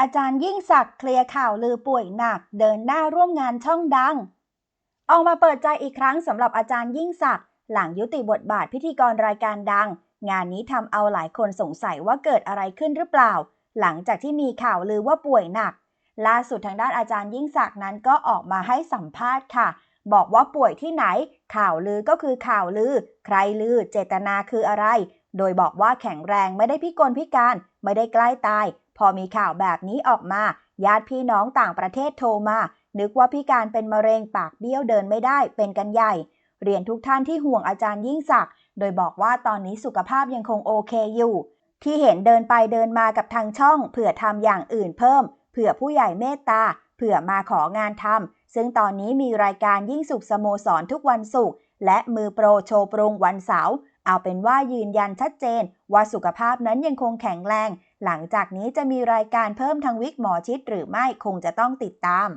อาจารย์ยิ่งศักดิ์เคลียร์ข่าวลือป่วยหนัก เดินหน้าร่วมงานช่องดัง ออกมาเปิดใจอีกครั้งสำหรับอาจารย์ยิ่งศักดิ์หลังยุติบทบาทพิธีกรรายการดัง งานนี้ทำเอาหลายคนสงสัยว่าเกิดอะไรขึ้นหรือเปล่า หลังจากที่มีข่าวลือว่าป่วยหนัก ล่าสุดทางด้านอาจารย์ยิ่งศักดิ์นั้นก็ออกมาให้สัมภาษณ์ค่ะ บอกว่าป่วยที่ไหน ข่าวลือก็คือข่าวลือ ใครลือ เจตนาคืออะไร โดยบอกว่าแข็งแรงไม่ได้พิกลพิการไม่ได้ใกล้ตาย พอมีข่าวแบบนี้ออกมา ญาติพี่น้องต่างประเทศโทรมา นึกว่าพิการเป็นมะเร็งปากเบี้ยวเดินไม่ได้เป็นกันใหญ่ เรียนทุกท่านที่ห่วงอาจารย์ยิ่งศักดิ์โดยบอกว่าตอนนี้สุขภาพยังคงโอเคอยู่ ที่เห็นเดินไปเดินมากับทางช่อง เผื่อทำอย่างอื่นเพิ่ม เผื่อผู้ใหญ่เมตตา เผื่อมาของานทำซึ่งตอนนี้มีรายการยิ่งสุขสโมสรทุกวันศุกร์และมือโปรโชว์ปรุงวันเสาร์ เอาเป็นว่ายืนยันชัดเจน ว่าสุขภาพนั้นยังคงแข็งแรง หลังจากนี้จะมีรายการเพิ่มทางวิกหมอชิดหรือไม่คงจะต้องติดตาม